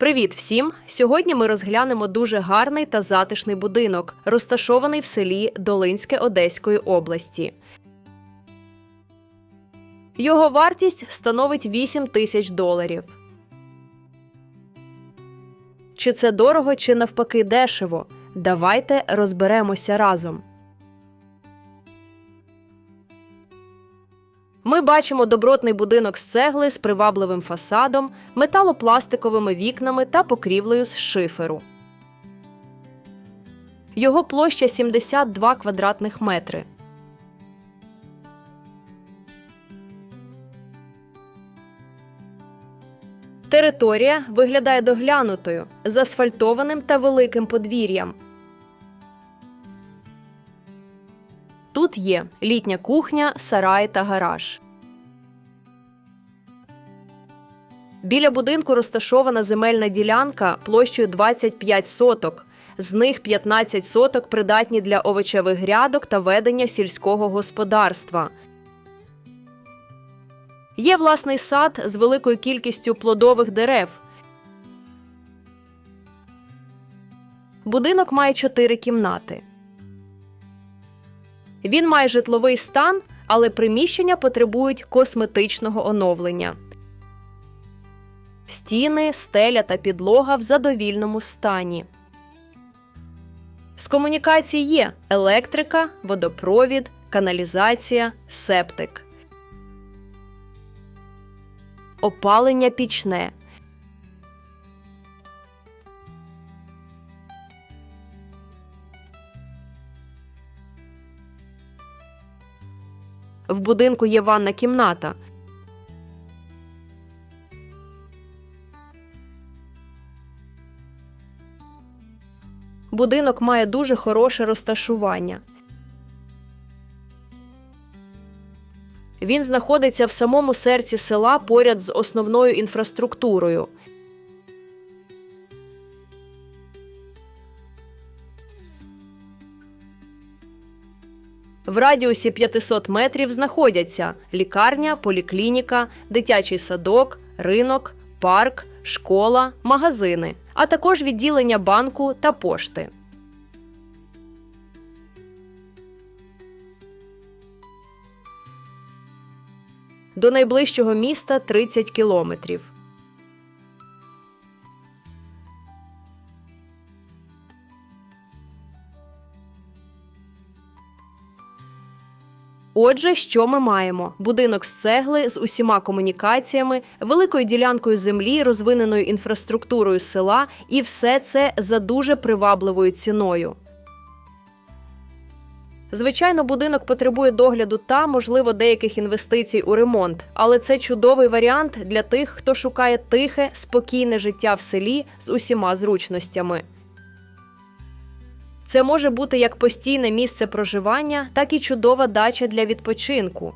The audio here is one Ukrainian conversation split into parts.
Привіт всім! Сьогодні ми розглянемо дуже гарний та затишний будинок, розташований в селі Долинське Одеської області. Його вартість становить 8 тисяч доларів. Чи це дорого, чи навпаки дешево? Давайте розберемося разом. Ми бачимо добротний будинок з цегли з привабливим фасадом, металопластиковими вікнами та покрівлею з шиферу. Його площа 72 квадратних метри. Територія виглядає доглянутою, з асфальтованим та великим подвір'ям. Тут є літня кухня, сарай та гараж. Біля будинку розташована земельна ділянка площею 25 соток. З них 15 соток придатні для овочевих грядок та ведення сільського господарства. Є власний сад з великою кількістю плодових дерев. Будинок має чотири кімнати. Він має житловий стан, але приміщення потребують косметичного оновлення. Стіни, стеля та підлога в задовільному стані. З комунікацій є електрика, водопровід, каналізація, септик. Опалення пічне. В будинку є ванна кімната. Будинок має дуже хороше розташування. Він знаходиться в самому серці села поряд з основною інфраструктурою. В радіусі 500 метрів знаходяться лікарня, поліклініка, дитячий садок, ринок, парк, школа, магазини, а також відділення банку та пошти. До найближчого міста 30 кілометрів. Отже, що ми маємо? Будинок з цегли з усіма комунікаціями, великою ділянкою землі, розвиненою інфраструктурою села, і все це за дуже привабливою ціною. Звичайно, будинок потребує догляду та, можливо, деяких інвестицій у ремонт, але це чудовий варіант для тих, хто шукає тихе, спокійне життя в селі з усіма зручностями. Це може бути як постійне місце проживання, так і чудова дача для відпочинку.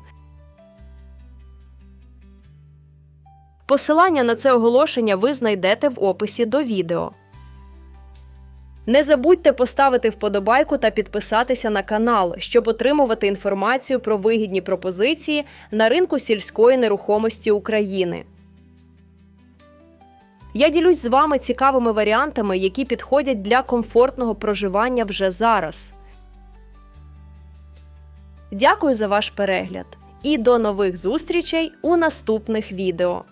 Посилання на це оголошення ви знайдете в описі до відео. Не забудьте поставити вподобайку та підписатися на канал, щоб отримувати інформацію про вигідні пропозиції на ринку сільської нерухомості України. Я ділюсь з вами цікавими варіантами, які підходять для комфортного проживання вже зараз. Дякую за ваш перегляд і до нових зустрічей у наступних відео.